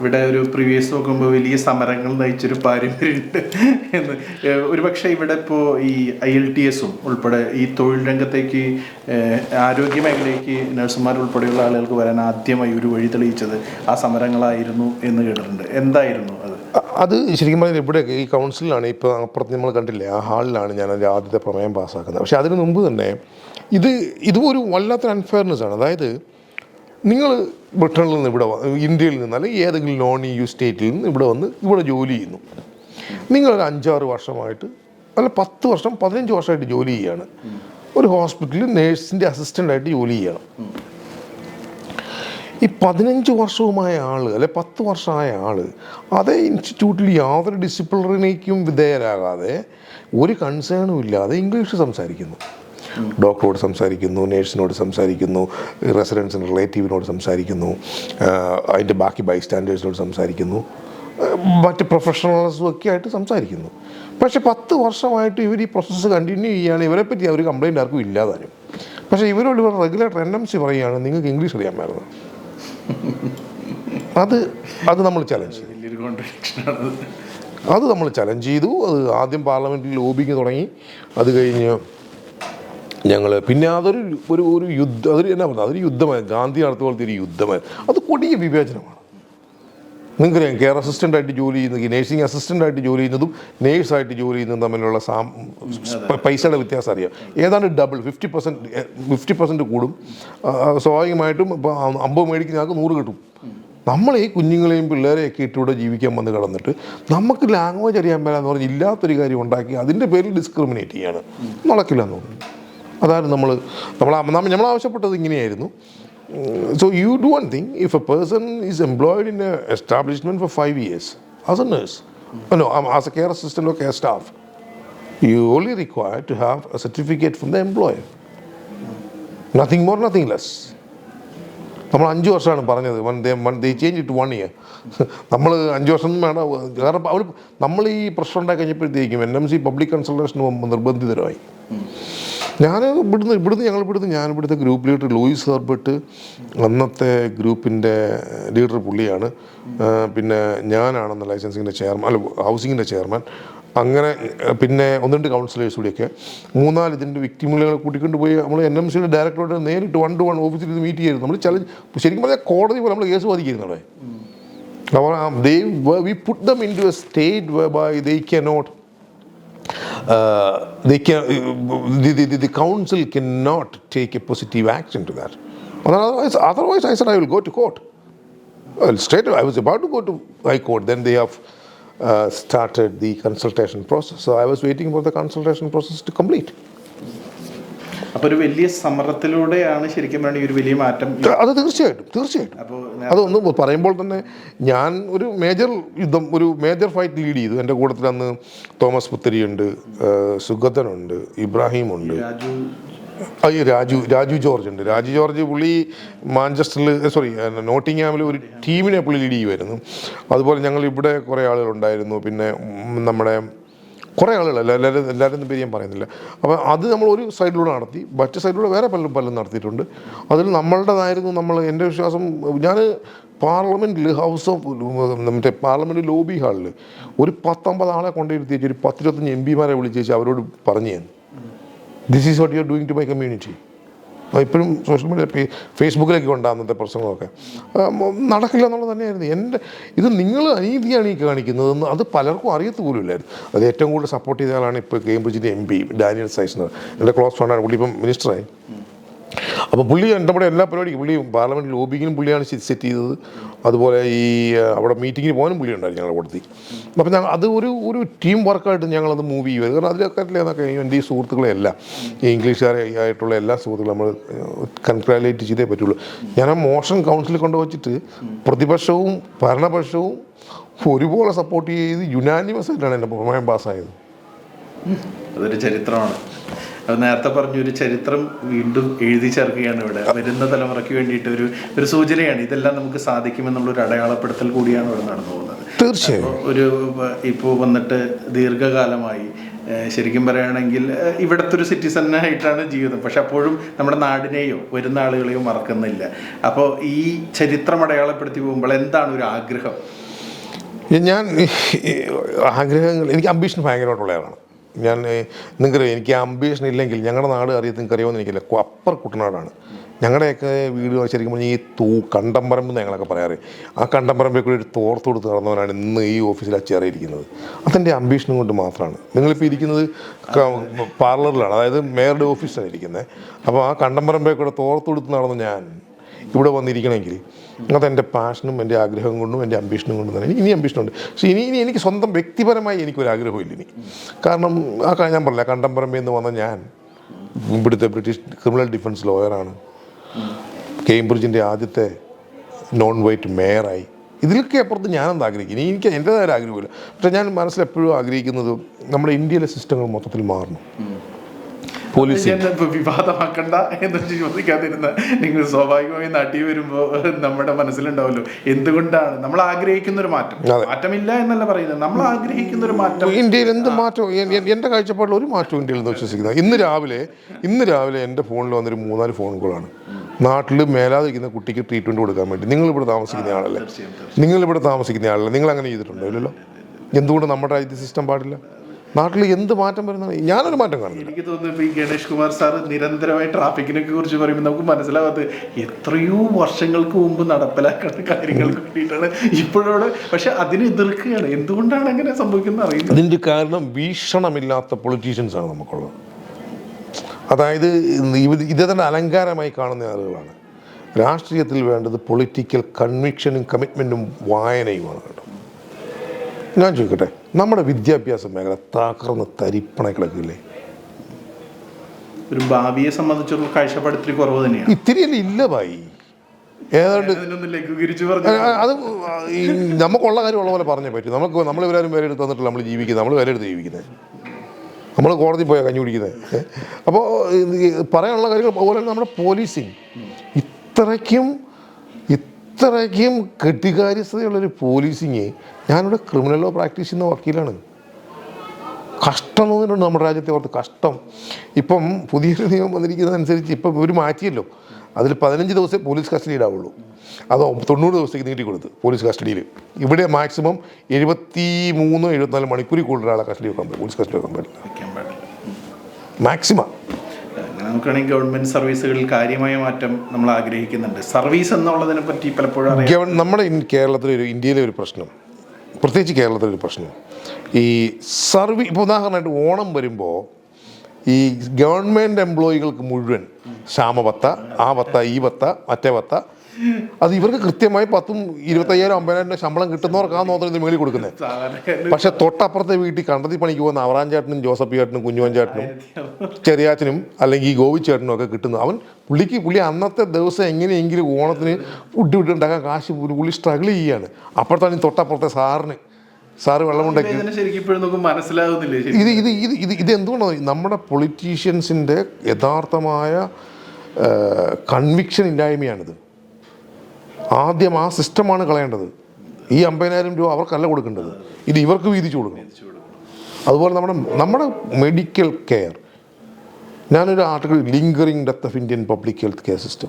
ഇവിടെ ഒരു പ്രീവിയസ് നോക്കുമ്പോൾ വലിയ സമരങ്ങൾ നയിച്ചൊരു പാരമ്പര്യമുണ്ട് എന്ന്. ഒരുപക്ഷെ ഇവിടെ ഇപ്പോൾ ഈ ഐ എൽ ടി എസും ഉൾപ്പെടെ ഈ തൊഴിൽ രംഗത്തേക്ക് ആരോഗ്യ മേഖലയ്ക്ക് നഴ്സുമാർ ഉൾപ്പെടെയുള്ള ആളുകൾക്ക് വരാൻ ആദ്യമായി ഒരു വഴി തെളിയിച്ചത് ആ സമരങ്ങളായിരുന്നു എന്ന് കേട്ടിട്ടുണ്ട്. എന്തായിരുന്നു അത്? അത് ശരിക്കും പറഞ്ഞാൽ ഇവിടെ ഈ കൗൺസിലാണ് ഇപ്പോൾ അപ്പുറത്ത് നമ്മൾ കണ്ടില്ലേ ആ ഹാളിലാണ് ഞാൻ അതിന്റെ ആദ്യത്തെ പ്രമേയം പാസ്സാക്കുന്നത് പക്ഷേ അതിന് മുമ്പ് തന്നെ ഇത് ഇതും ഒരു വല്ലാത്തൊരു അൺഫെയർനെസ് ആണ്. അതായത് നിങ്ങൾ ബ്രിട്ടനിൽ നിന്ന് ഇവിടെ ഇന്ത്യയിൽ നിന്ന് അല്ലെങ്കിൽ ഏതെങ്കിലും നോൺ ഇ യു സ്റ്റേറ്റിൽ നിന്ന് ഇവിടെ വന്ന് ഇവിടെ ജോലി ചെയ്യുന്നു. നിങ്ങളൊരു അഞ്ചാറ് വർഷമായിട്ട് അല്ല പത്ത് വർഷം പതിനഞ്ച് വർഷമായിട്ട് ജോലി ചെയ്യാണ് ഒരു ഹോസ്പിറ്റലിൽ നേഴ്സിന്റെ അസിസ്റ്റന്റായിട്ട് ജോലി ചെയ്യണം. ഈ പതിനഞ്ച് വർഷവുമായ ആൾ അല്ലെ പത്ത് വർഷമായ ആൾ അതേ ഇൻസ്റ്റിറ്റ്യൂട്ടിൽ യാതൊരു ഡിസിപ്ലിനേക്കും വിധേയരാകാതെ ഒരു കൺസേണും ഇല്ലാതെ ഇംഗ്ലീഷ് സംസാരിക്കുന്നു. ഡോക്ടറോട് സംസാരിക്കുന്നു നേഴ്സിനോട് സംസാരിക്കുന്നു റെസിഡൻസിന്റെ റിലേറ്റീവിനോട് സംസാരിക്കുന്നു അതിന്റെ ബാക്കി ബൈ സ്റ്റാൻഡേഴ്സിനോട് സംസാരിക്കുന്നു. മറ്റ് പ്രൊഫഷണൽസും ഒക്കെ ആയിട്ട് സംസാരിക്കുന്നു. പക്ഷേ പത്ത് വർഷമായിട്ട് ഇവർ ഈ പ്രോസസ്സ് കണ്ടിന്യൂ ചെയ്യുകയാണ്. ഇവരെ പറ്റി അവർ കംപ്ലയിന്റ് ആർക്കും ഇല്ലാതാനും പക്ഷേ ഇവരോട് ഇവർ റെഗുലർ എൻ എം സി പറയുകയാണ്. നിങ്ങൾക്ക് ഇംഗ്ലീഷ് അറിയാമായിരുന്നു. അത് അത് നമ്മൾ ചലഞ്ച് ചെയ്തു. അത് നമ്മൾ ചലഞ്ച് ചെയ്തു. അത് ആദ്യം പാർലമെന്റിൽ ലോബിങ് തുടങ്ങി. അത് കഴിഞ്ഞ് ഞങ്ങൾ പിന്നെ അതൊരു ഒരു ഒരു യുദ്ധം അതൊരു എന്നാ പറഞ്ഞത്? അതൊരു യുദ്ധമായി. ഗാന്ധി നടത്തിയ പോലത്തെ ഒരു യുദ്ധമായി. അത് കൊടിയ വിവേചനമാണ്. നിങ്ങൾക്കറിയാം കെയർ അസിസ്റ്റന്റായിട്ട് ജോലി ചെയ്യുന്നത് നേഴ്സിംഗ് അസിസ്റ്റന്റായിട്ട് ജോലി ചെയ്യുന്നതും നേഴ്സായിട്ട് ജോലി ചെയ്യുന്നതും തമ്മിലുള്ള സാം പൈസയുടെ വ്യത്യാസം അറിയാം. ഏതാണ്ട് double fifty percent fifty percent കൂടും. സ്വാഭാവികമായിട്ടും ഇപ്പോൾ അമ്പത് മേടിക്കുന്ന ആൾക്ക് നൂറ് കിട്ടും. നമ്മൾ ഈ കുഞ്ഞുങ്ങളെയും പിള്ളേരെയൊക്കെ ഇട്ടിവിടെ ജീവിക്കാൻ വന്ന് കടന്നിട്ട് നമുക്ക് ലാംഗ്വേജ് അറിയാൻ മേലെന്ന് പറഞ്ഞ് ഇല്ലാത്തൊരു കാര്യം ഉണ്ടാക്കി അതിന്റെ പേരിൽ ഡിസ്ക്രിമിനേറ്റ് ചെയ്യാണ്. നടക്കില്ല എന്ന് തോന്നുന്നു. അതായിരുന്നു നമ്മൾ നമ്മൾ നമ്മൾ ആവശ്യപ്പെട്ടത് ഇങ്ങനെയായിരുന്നു. So you do one thing if a person is employed in a establishment for five years as a nurse no as a care assistant or care staff you only require to have a certificate from the employer nothing more nothing less നമ്മൾ അഞ്ച് വർഷമാണ് പറഞ്ഞത്. One day one day change it one year നമ്മൾ അഞ്ച് വർഷം വേണം. കാരണം അവർ നമ്മൾ ഈ പ്രശ്നം ഉണ്ടായി കഴിഞ്ഞപ്പോഴത്തേക്കും എൻ എം സി പബ്ലിക് കൺസൾട്ടേഷന് നിർബന്ധിതരായി. ഞാൻ ഇവിടുന്ന് ഇവിടുന്ന് ഞങ്ങൾ ഇവിടുന്ന് ഞാൻ ഇവിടുത്തെ ഗ്രൂപ്പ് ലീഡർ ലൂയിസ് ഹെർബർട്ട് അന്നത്തെ ഗ്രൂപ്പിന്റെ ലീഡർ പുള്ളിയാണ്. പിന്നെ ഞാനാണെന്ന് ലൈസൻസിങ്ങിന്റെ ചെയർമാൻ അല്ല ഹൗസിങ്ങിന്റെ ചെയർമാൻ അങ്ങനെ പിന്നെ ഒന്ന് രണ്ട് കൗൺസിലേഴ്സ് കൂടിയൊക്കെ. മൂന്നാൽ ഇതിന്റെ വിക്ടിമുകളെ കൂട്ടിക്കൊണ്ട് പോയി നമ്മൾ എൻ എം സിയുടെ ഡയറക്ടറോട് നേരിട്ട് വൺ ടു വൺ ഓഫീസിൽ ഇത് മീറ്റ് ചെയ്തു നമ്മൾ ചലഞ്ച് ശരിക്കും പറഞ്ഞാൽ കോടതി പോലെ നമ്മൾ കേസ് വാദിക്കുന്നു അവിടെ. അപ്പോൾ they we put them into a state by they cannot uh, they can, the, the, the, council cannot take a positive action to that. Otherwise, otherwise, I said I will go to court. Well, straight away, I was about to go to High Court. Then they have uh, started the consultation process. So I was waiting for the consultation process to complete. അപ്പോൾ ഒരു വലിയ സമരത്തിലൂടെയാണ് ശരിക്കും പറഞ്ഞാൽ ഈ ഒരു വലിയ മാറ്റം അത് തീർച്ചയായിട്ടും തീർച്ചയായിട്ടും. അപ്പോൾ അതൊന്ന് പറയുമ്പോൾ തന്നെ ഞാൻ ഒരു മേജർ യുദ്ധം ഒരു മേജർ ഫൈറ്റ് ലീഡ് ചെയ്തു. എന്റെ കൂട്ടത്തിൽ അന്ന് തോമസ് പുത്തരിയുണ്ട് ഉണ്ട് സുഗതനുണ്ട് ഇബ്രാഹിമുണ്ട് ഈ രാജു രാജു ജോർജ് ഉണ്ട്. രാജു ജോർജ് പുള്ളി മാഞ്ചസ്റ്ററിൽ സോറി നോട്ടിങ്ങാമിൽ ഒരു ടീമിനെ പുള്ളി ലീഡ് ചെയ്യുമായിരുന്നു അതുപോലെ ഞങ്ങൾ ഇവിടെ കുറേ ആളുകളുണ്ടായിരുന്നു പിന്നെ നമ്മുടെ കുറേ ആളുകളല്ല എല്ലാവരും എല്ലാവരും പേര് പറയുന്നില്ല. അപ്പോൾ അത് നമ്മൾ ഒരു സൈഡിലൂടെ നടത്തി മറ്റു സൈഡിലൂടെ വേറെ പലരും പലരും നടത്തിയിട്ടുണ്ട്. അതിൽ നമ്മളുടേതായിരുന്നു നമ്മൾ എന്റെ വിശ്വാസം ഞാൻ പാർലമെന്റിൽ ഹൗസ് ഓഫ് മറ്റേ പാർലമെന്റ് ലോബി ഹാളിൽ ഒരു പത്തൊമ്പത് ആളെ കൊണ്ടിരുത്തി ഒരു പത്തിരുപത്തഞ്ച് എം പിമാരെ വിളിച്ചേച്ച് അവരോട് പറഞ്ഞു this is what you are doing to my community ഇപ്പോഴും സോഷ്യൽ മീഡിയ ഫേസ്ബുക്കിലേക്ക് ഉണ്ട് അന്നത്തെ പ്രശ്നങ്ങളൊക്കെ. നടക്കില്ല എന്നുള്ളത് തന്നെയായിരുന്നു. എന്റെ ഇത് നിങ്ങൾ അനീതിയാണ് ഈ കാണിക്കുന്നതെന്ന് അത് പലർക്കും അറിയത്ത് പോലും ഇല്ലായിരുന്നു. അത് ഏറ്റവും കൂടുതൽ സപ്പോർട്ട് ചെയ്ത ആളാണ് ഇപ്പോൾ കേംബ്രിഡ്ജിന്റെ എം പി ഡാനിയൽ സൈസ്നർ എന്റെ ക്ലോസ് ഫ്രണ്ടാണ് പുള്ളി ഇപ്പം മിനിസ്റ്ററായി അപ്പോൾ പുള്ളി കൂടെ എല്ലാ പരിപാടിക്കും പുള്ളി പാർലമെന്റ് ലോബിങ്ങിനും പുള്ളിയാണ് സെറ്റ് ചെയ്തത്. അതുപോലെ ഈ അവിടെ മീറ്റിങ്ങിന് പോകാനും പുള്ളി ഉണ്ടായിരുന്നു ഞങ്ങളുടെ കൂട്ടത്തിൽ. അപ്പോൾ ഞങ്ങൾ അത് ഒരു ഒരു ടീം വർക്കായിട്ട് ഞങ്ങളത് മൂവ് ചെയ്യുക കാരണം അതിലൊക്കെ എന്നൊക്കെ എന്റെ ഈ സുഹൃത്തുക്കളെ എല്ലാം ഈ ഇംഗ്ലീഷുകാരെ ആയിട്ടുള്ള എല്ലാ സുഹൃത്തുക്കളും നമ്മൾ കൺഗ്രാലേറ്റ് ചെയ്തേ പറ്റുള്ളൂ. ഞാൻ ആ മോഷൻ കൗൺസിലിൽ കൊണ്ടുവച്ചിട്ട് പ്രതിപക്ഷവും ഭരണപക്ഷവും ഒരുപോലെ സപ്പോർട്ട് ചെയ്ത് യുനാനിമസ് ആയിട്ടാണ് എന്റെ പ്രമേയം പാസ്സായത് അതൊരു ചരിത്രമാണ്. അത് നേരത്തെ പറഞ്ഞ ഒരു ചരിത്രം വീണ്ടും എഴുതി ചേർക്കുകയാണ് ഇവിടെ. വരുന്ന തലമുറയ്ക്ക് വേണ്ടിയിട്ട് ഒരു ഒരു സൂചനയാണ്. ഇതെല്ലാം നമുക്ക് സാധിക്കുമെന്നുള്ള ഒരു അടയാളപ്പെടുത്തൽ കൂടിയാണ് ഇവിടെ നടന്നു പോകുന്നത്. തീർച്ചയായും. ഒരു ഇപ്പോൾ വന്നിട്ട് ദീർഘകാലമായി ശരിക്കും പറയുകയാണെങ്കിൽ ഇവിടുത്തെ ഒരു സിറ്റിസണായിട്ടാണ് ജീവിതം. പക്ഷെ അപ്പോഴും നമ്മുടെ നാടിനെയോ വരുന്ന ആളുകളെയോ മറക്കുന്നില്ല. അപ്പോൾ ഈ ചരിത്രം അടയാളപ്പെടുത്തി പോകുമ്പോൾ എന്താണ് ഒരു ആഗ്രഹം? ഞാൻ ആഗ്രഹങ്ങൾ എനിക്ക് അംബീഷൻ ഭയങ്കരമായിട്ടുള്ളതാണ് ഞാൻ നിങ്ങൾക്കറിയാം എനിക്ക് അംബീഷൻ ഇല്ലെങ്കിൽ ഞങ്ങളുടെ നാട് അറിയാം നിങ്ങൾക്ക് അറിയാമെന്ന് എനിക്കില്ല അപ്പർ കുട്ടനാടാണ്. ഞങ്ങളുടെയൊക്കെ വീട് ശരിക്കും പറഞ്ഞാൽ ഈ തൂ കണ്ടംപറമ്പ് എന്ന് ഞങ്ങളൊക്കെ പറയാറ്. ആ കണ്ടംപറമ്പിൽ കൂടി ഒരു തോർത്ത് കൊടുത്ത് നടന്നവനാണ് ഇന്ന് ഈ ഓഫീസിൽ അച്ചേറിയിരിക്കുന്നത്. അതെന്റെ അംബീഷനും കൊണ്ട് മാത്രമാണ് നിങ്ങളിപ്പോൾ ഇരിക്കുന്നത് പാർലറിലാണ് അതായത് മേയറുടെ ഓഫീസിലാണ് ഇരിക്കുന്നത് അപ്പോൾ ആ കണ്ടംപറമ്പിൽ കൂടെ തോർത്ത് കൊടുത്ത് നടന്ന ഞാൻ ഇവിടെ വന്നിരിക്കണമെങ്കിൽ അതെന്റെ പാഷനും എന്റെ ആഗ്രഹം കൊണ്ടും എന്റെ അംബീഷനും കൊണ്ടും തന്നെ. ഇനി അംബീഷനുണ്ട് പക്ഷേ ഇനി ഇനി എനിക്ക് സ്വന്തം വ്യക്തിപരമായി എനിക്കൊരാഗ്രഹമില്ല ഇനി. കാരണം ആ കാര്യം ഞാൻ പറഞ്ഞില്ല കണ്ടംപറമ്പിൽ നിന്ന് വന്ന ഞാൻ ഇവിടുത്തെ ബ്രിട്ടീഷ് ക്രിമിനൽ ഡിഫൻസ് ലോയറാണ് കേംബ്രിഡ്ജിന്റെ ആദ്യത്തെ നോൺ വൈറ്റ് മേയറായി ഇതിലൊക്കെ അപ്പുറത്ത് ഞാനെന്ത് ആഗ്രഹിക്കുന്നു ഇനി എനിക്ക് എന്റേതായ ആഗ്രഹമില്ല പക്ഷേ ഞാൻ മനസ്സിലെപ്പോഴും ആഗ്രഹിക്കുന്നത് നമ്മുടെ ഇന്ത്യയിലെ സിസ്റ്റങ്ങൾ മൊത്തത്തിൽ മാറണം. വിവാദമാക്കണ്ട എന്ന് ചോദിക്കാതിരുന്ന നിങ്ങൾ സ്വാഭാവികമായി നടി വരുമ്പോൾ നമ്മുടെ മനസ്സിലുണ്ടാവല്ലോ. എന്തുകൊണ്ടാണ്? നമ്മൾ ആഗ്രഹിക്കുന്ന ഒരു മാറ്റം മാറ്റമില്ല എന്നല്ല പറയുന്നത്. നമ്മൾ ആഗ്രഹിക്കുന്ന ഒരു മാറ്റം ഇന്ത്യയിൽ എന്ത് മാറ്റം എ- എ- എന്റെ കാഴ്ചപ്പാടിൽ ഒരു മാറ്റം ഇന്ത്യയിൽ നിന്ന് വിശ്വസിക്കുന്നത് ഇന്ന് രാവിലെ ഇന്ന് രാവിലെ എന്റെ ഫോണിൽ വന്നൊരു മൂന്നാൽ ഫോൺ കോളാണ്. നാട്ടിൽ മേലാതിരിക്കുന്ന കുട്ടിക്ക് ട്രീറ്റ്മെന്റ് കൊടുക്കാൻ വേണ്ടി. നിങ്ങൾ ഇവിടെ താമസിക്കുന്ന ആളല്ലേ നിങ്ങൾ ഇവിടെ താമസിക്കുന്ന ആളല്ലേ നിങ്ങൾ അങ്ങനെ ചെയ്തിട്ടുണ്ടോ? ഇല്ലല്ലോ. എന്തുകൊണ്ട് നമ്മുടെ രാജ്യത്തെ സിസ്റ്റം പാടില്ല? നാട്ടിൽ എന്ത് മാറ്റം വരുന്ന ഞാനൊരു മാറ്റം കാണുന്നില്ല. എനിക്ക് തോന്നുന്നു ഈ ഗണേഷ് കുമാർ സാർ നിരന്തരമായി ട്രാഫിക്കിനെ കുറിച്ച് പറയുമ്പോൾ നമുക്ക് മനസ്സിലാവാത്ത എത്രയോ വർഷങ്ങൾക്ക് മുമ്പ് നടപ്പിലാക്കേണ്ട കാര്യങ്ങൾ വേണ്ടിയിട്ടാണ് ഇപ്പോഴോട് പക്ഷെ അതിന് എതിർക്കുകയാണ്. എന്തുകൊണ്ടാണ് അങ്ങനെ സംഭവിക്കുന്നത് അറിയില്ല. അതിന്റെ കാരണം വീക്ഷണമില്ലാത്ത പൊളിറ്റീഷ്യൻസ് ആണ് നമുക്കുള്ളത്. അതായത് ഇതേ തന്നെ അലങ്കാരമായി കാണുന്ന ആളുകളാണ്. രാഷ്ട്രീയത്തിൽ വേണ്ടത് പൊളിറ്റിക്കൽ കൺവിക്ഷനും കമ്മിറ്റ്മെന്റും വായനയുമാണ് കേട്ടോ. ഞാൻ ചോദിക്കട്ടെ നമ്മുടെ വിദ്യാഭ്യാസ മേഖല തകർന്ന് തരിപ്പണ കിടക്കില്ലേ? ഒരു ഭാവിയെ സംബന്ധിച്ചുള്ള കാഴ്ചപ്പാട് ഇത്തിരി കുറവ് തന്നെയാണ്. ഇത്തിരിയല്ല ഇല്ല ഭായി? ഏതാണ്ട് അത് നമുക്കുള്ള കാര്യം ഉള്ള പോലെ പറഞ്ഞേ പറ്റൂ. നമുക്ക് നമ്മൾ ഇവരാരും വില എടുത്ത് തന്നിട്ടില്ല നമ്മൾ ജീവിക്കുന്നത് നമ്മൾ വില എടുത്ത് ജീവിക്കുന്നത് നമ്മൾ കോടതി പോയാൽ കഞ്ഞി കുടിക്കുന്നത് അപ്പോൾ പറയാനുള്ള കാര്യങ്ങൾ അതുപോലെ തന്നെ നമ്മുടെ പോലീസിങ് ഇത്രയ്ക്കും ഇത്രയ്ക്കും കെട്ടിക്കാര്യസ്ഥതയുള്ളൊരു പോലീസിങ് ഞാനിവിടെ ക്രിമിനൽ ലോ പ്രാക്ടീസ് ചെയ്യുന്ന വക്കീലാണ്. കഷ്ടം തോന്നിയിട്ടുണ്ട് നമ്മുടെ രാജ്യത്തെ ഓർത്ത് കഷ്ടം. ഇപ്പം പുതിയൊരു നിയമം വന്നിരിക്കുന്നതനുസരിച്ച് ഇപ്പം ഇവർ മാറ്റിയല്ലോ. അതിൽ പതിനഞ്ച് ദിവസം പോലീസ് കസ്റ്റഡിയിലാവുള്ളൂ അത് തൊണ്ണൂറ് ദിവസത്തേക്ക് നീട്ടി കൊടുത്ത് പോലീസ് കസ്റ്റഡിയിൽ. ഇവിടെ മാക്സിമം എഴുപത്തി മൂന്ന് എഴുപത്തിനാല് മണിക്കൂറിൽ കൂടുതൽ ഒരാളെ കസ്റ്റഡി വെക്കാൻ പറ്റും പോലീസ് കസ്റ്റഡി വെക്കാൻ പറ്റില്ല. മാക്സിമം. അങ്ങനെ നോക്കുകയാണെങ്കിൽ ഗവൺമെന്റ് സർവീസുകളിൽ കാര്യമായ മാറ്റം നമ്മൾ ആഗ്രഹിക്കുന്നുണ്ട്. സർവീസ് എന്നുള്ളതിനെ പറ്റി പലപ്പോഴും നമ്മുടെ കേരളത്തിലെ ഒരു ഇന്ത്യയിലെ ഒരു പ്രശ്നം പ്രത്യേകിച്ച് കേരളത്തിലെ ഒരു പ്രശ്നം ഈ സർവീ ഇപ്പോൾ ഉദാഹരണമായിട്ട് ഓണം വരുമ്പോൾ ഈ ഗവൺമെന്റ് എംപ്ലോയികൾക്ക് മുഴുവൻ ക്ഷാമബത്ത ആ വത്ത ഈ വത്ത മറ്റേ ബത്ത അത് ഇവർക്ക് കൃത്യമായി പത്തും ഇരുപത്തയ്യായിരം അമ്പതിനായിരം ശമ്പളം തോന്നുന്നത് ഇതിന് മേളിൽ കൊടുക്കുന്നത്. പക്ഷെ തൊട്ടപ്പുറത്തെ വീട്ടിൽ കണ്ടത്തി പണിക്ക് പോകുന്ന അവറാൻ ചേട്ടനും ജോസഫ് ചേട്ടനും കുഞ്ഞുവൻ ചേട്ടനും ചെറിയാച്ചനും അല്ലെങ്കിൽ ഗോവി ചേട്ടനും ഒക്കെ കിട്ടുന്നു അവൻ പുള്ളിക്ക് പുള്ളി അന്നത്തെ ദിവസം എങ്ങനെയെങ്കിലും ഓണത്തിന് ഫുഡ് വിട്ട് ഉണ്ടാക്കാൻ കാശ് പുള്ളി സ്ട്രഗിൾ ചെയ്യാണ് അപ്പോഴത്താണ് ഈ തൊട്ടപ്പുറത്തെ സാറിന്. സാറ് വെള്ളമുണ്ടാക്കി ഇത് ഇത് ഇത് ഇത് ഇത് എന്തുകൊണ്ടാണ്? നമ്മുടെ പൊളിറ്റീഷ്യൻസിന്റെ യഥാർത്ഥമായ കൺവിക്ഷൻ ഇല്ലായ്മയാണിത്. ആദ്യം ആ സിസ്റ്റമാണ് കളയേണ്ടത്. ഈ അമ്പതിനായിരം രൂപ അവർക്കല്ല കൊടുക്കേണ്ടത്. ഇത് ഇവർക്ക് വീതിച്ചു കൊടുക്കണം. അതുപോലെ നമ്മുടെ നമ്മുടെ മെഡിക്കൽ കെയർ ഞാനൊരു article lingering death of Indian public health care system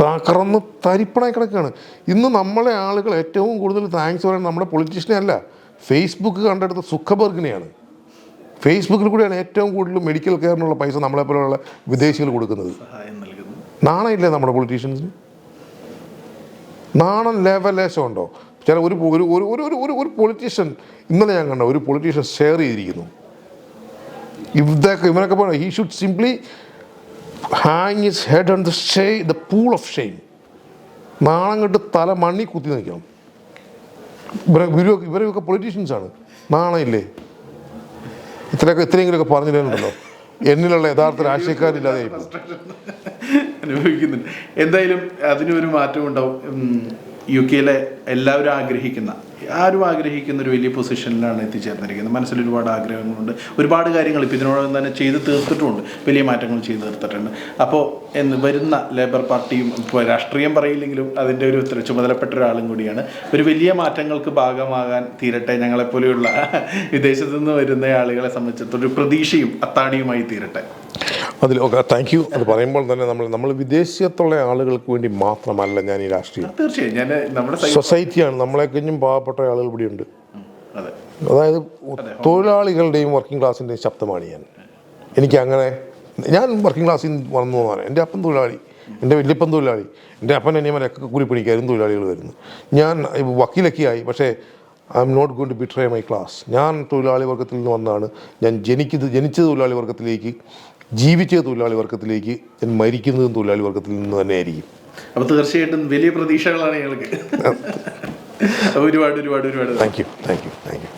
തകർന്ന് തരിപ്പണായി കിടക്കുകയാണ്. ഇന്ന് നമ്മളെ ആളുകൾ ഏറ്റവും കൂടുതൽ താങ്ക്സ് പറയുന്നത് നമ്മുടെ പൊളിറ്റീഷ്യനെ അല്ല. ഫേസ്ബുക്ക് കണ്ടെടുത്ത സുഖബർഗിനെയാണ്. ഫേസ്ബുക്കിൽ കൂടിയാണ് ഏറ്റവും കൂടുതൽ മെഡിക്കൽ കെയറിനുള്ള പൈസ നമ്മളെപ്പോലെയുള്ള വിദേശികൾ കൊടുക്കുന്നത്. നാണയില്ലേ നമ്മുടെ പൊളിറ്റീഷ്യൻസിന് നാണം ലേവലേശം ഉണ്ടോ? ചില ഒരു ഒരു ഒരു ഒരു ഒരു ഒരു പൊളിറ്റീഷ്യൻ ഇന്നലെ ഞാൻ കണ്ട ഒരു പൊളിറ്റീഷ്യൻ ഷെയർ ചെയ്തിരിക്കുന്നു. ഇവിടെയൊക്കെ ഇവനൊക്കെ പറഞ്ഞു he should simply hang his head on the ഷേ ദ പൂൾ ഓഫ് ഷെയിം നാണം കെട്ട് തല മണ്ണി കുത്തി നിൽക്കണം. ഇവരെ ഇവരൊക്കെ ഇവരൊക്കെ പൊളിറ്റീഷ്യൻസാണ് ആണ്. നാണമില്ലേ? ഇത്രയൊക്കെ ഇത്രയെങ്കിലുമൊക്കെ പറഞ്ഞിട്ടുണ്ടല്ലോ എന്നിലുള്ള യഥാർത്ഥ രാഷ്ട്രീയക്കാരില്ലാതെ. അനുഭവിക്കുന്നുണ്ട് എന്തായാലും അതിനൊരു മാറ്റം ഉണ്ടാവും യു കെയിലെ എല്ലാവരും ആഗ്രഹിക്കുന്ന ആരും ആഗ്രഹിക്കുന്ന ഒരു വലിയ പൊസിഷനിലാണ് എത്തിച്ചേർന്നിരിക്കുന്നത്. മനസ്സിൽ ഒരുപാട് ആഗ്രഹങ്ങളുണ്ട്. ഒരുപാട് കാര്യങ്ങൾ ഇപ്പോൾ ഇതിനോടൊപ്പം തന്നെ ചെയ്ത് തീർത്തിട്ടുമുണ്ട് വലിയ മാറ്റങ്ങൾ ചെയ്ത് തീർത്തിട്ടുണ്ട്. അപ്പോൾ എന്ന് വരുന്ന ലേബർ പാർട്ടിയും ഇപ്പോൾ രാഷ്ട്രീയം പറയില്ലെങ്കിലും അതിന്റെ ഒരു ചുമതലപ്പെട്ട ഒരാളും കൂടിയാണ്. ഒരു വലിയ മാറ്റങ്ങൾക്ക് ഭാഗമാകാൻ തീരട്ടെ ഞങ്ങളെപ്പോലെയുള്ള വിദേശത്തു നിന്ന് വരുന്ന ആളുകളെ സംബന്ധിച്ചിടത്തോളം ഒരു പ്രതീക്ഷയും അത്താണിയുമായി തീരട്ടെ. അതിൽ ഓക്കെ താങ്ക് യു അത് പറയുമ്പോൾ തന്നെ നമ്മൾ നമ്മൾ വിദേശത്തുള്ള ആളുകൾക്ക് വേണ്ടി മാത്രമല്ല ഞാൻ ഈ രാഷ്ട്രീയം. തീർച്ചയായും. ഞാൻ നമ്മുടെ സൊസൈറ്റിയാണ് നമ്മളെ കഴിഞ്ഞും പാവപ്പെട്ട ആളുകൾ ഇവിടെയുണ്ട് അതെ. അതായത് തൊഴിലാളികളുടെയും വർക്കിംഗ് ക്ലാസ്സിന്റെയും ശബ്ദമാണ് ഞാൻ. എനിക്ക് അങ്ങനെ ഞാൻ വർക്കിംഗ് ക്ലാസ്സിൽ നിന്ന് വന്നു പോകാൻ എന്റെ അപ്പം തൊഴിലാളി എന്റെ വലിയപ്പൻ തൊഴിലാളി എന്റെ അപ്പൻ അനിയമനൊക്കെ കൂലിപ്പണിക്കാരും തൊഴിലാളികൾ വരുന്നു ഞാൻ വക്കീലൊക്കെ ആയി പക്ഷേ I'm not going to betray my class ഞാൻ തൊഴിലാളി വർഗത്തിൽ നിന്ന് വന്നാണ് ഞാൻ ജനിച്ചത് ജനിച്ച തൊഴിലാളി വർഗത്തിലേക്ക് ജീവിച്ച തൊഴിലാളി വർഗത്തിലേക്ക് ഞാൻ മരിക്കുന്നതും തൊഴിലാളി വർഗത്തിൽ നിന്ന് തന്നെ ആയിരിക്കും അപ്പൊ തീർച്ചയായിട്ടും വലിയ പ്രതീക്ഷകളാണ് ഞങ്ങൾക്ക്. ഒരുപാട് ഒരുപാട് ഒരുപാട് thank you thank you thank you